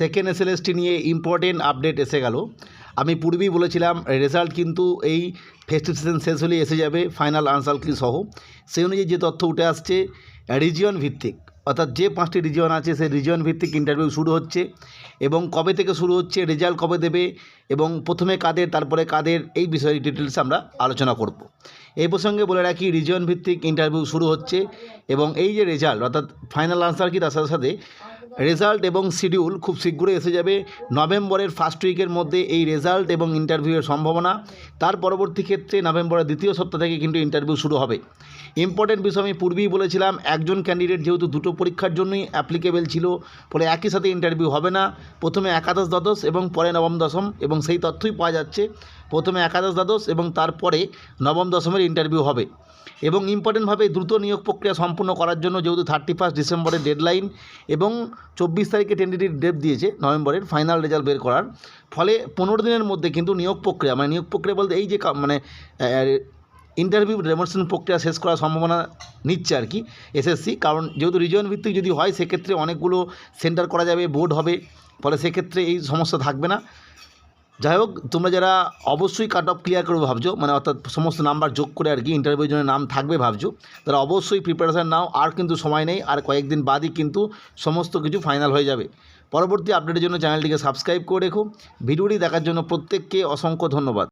Second SLST নিয়ে important update এসে গেল। আমি পূর্বেই বলেছিলাম রেজাল্ট কিন্তু এই ফেস্টিভ সিজন শেষ হলেই এসে যাবে ফাইনাল আনসার কি সহ। সেই অনুযায়ী যে তথ্য উঠে আসছে রিজিয়ন ভিত্তিক, অর্থাৎ যে পাঁচটি রিজিয়ন আছে, সেই রিজিয়ন ভিত্তিক ইন্টারভিউ শুরু হচ্ছে এবং কবে থেকে শুরু হচ্ছে রেজাল্ট কবে দেবে এবং প্রথমে কাদের, তারপরে কাদের, এই বিষয়ে ডিটেলস আমরা আলোচনা করব। এই প্রসঙ্গে বলে রাখি রিজিয়ন ভিত্তিক ইন্টারভিউ শুরু হচ্ছে এবং এই যে রেজাল্ট অর্থাৎ ফাইনাল আনসার কি, তার সাথে সাথে রেজাল্ট এবং শিডিউল খুব শীঘ্রই এসে যাবে। নভেম্বরের ফার্স্ট উইকের মধ্যে এই রেজাল্ট এবং ইন্টারভিউয়ের সম্ভাবনা। তার পরবর্তী ক্ষেত্রে নভেম্বরের দ্বিতীয় সপ্তাহ থেকে কিন্তু ইন্টারভিউ শুরু হবে। ইম্পর্টেন্ট বিষয় আমি পূর্বেই বলেছিলাম, একজন ক্যান্ডিডেট যেহেতু দুটো পরীক্ষার জন্যই অ্যাপ্লিকেবেল ছিল, ফলে একই সাথে ইন্টারভিউ হবে না। প্রথমে একাদশ দ্বাদশ এবং পরে নবম দশম এবং সেই তথ্যই পাওয়া যাচ্ছে। প্রথমে একাদশ দ্বাদশ এবং তারপরে নবম দশমের ইন্টারভিউ হবে। এবং ইম্পর্টেন্টভাবে দ্রুত নিয়োগ প্রক্রিয়া সম্পূর্ণ করার জন্য যেহেতু থার্টি ফার্স্ট ডিসেম্বরের ডেডলাইন এবং চব্বিশ তারিখে টেন্টেটিভ ডেট দিয়েছে নভেম্বরের ফাইনাল রেজাল্ট বের করার, ফলে পনেরো দিনের মধ্যে কিন্তু নিয়োগ প্রক্রিয়া মানে নিয়োগ প্রক্রিয়া বলতে এই যে মানে ইন্টারভিউ ডেমনস্ট্রেশন প্রক্রিয়া শেষ করার সম্ভাবনা নিচ্ছে আর কি এসএসসি কারণ যেহেতু রিজন ভিত্তিক যদি হয়, সেক্ষেত্রে অনেকগুলো সেন্টার করা যাবে বোর্ড হবে, ফলে সেক্ষেত্রে এই সমস্যা থাকবে না। যাই হোক তোমরা যারা অবশ্যই কাট অফ ক্লিয়ার করবে ভাবছ মানে অর্থাৎ সমস্ত নাম্বার যোগ করে আর কি ইন্টারভিউ জন্য নাম থাকবে ভাবছ তারা অবশ্যই প্রিপারেশান নাও, আর কিন্তু সময় নেই, আর কয়েকদিন বাদই কিন্তু সমস্ত কিছু ফাইনাল হয়ে যাবে। পরবর্তী আপডেটের জন্য চ্যানেলটিকে সাবস্ক্রাইব করে রেখো। ভিডিওটি দেখার জন্য প্রত্যেককে অসংখ্য ধন্যবাদ।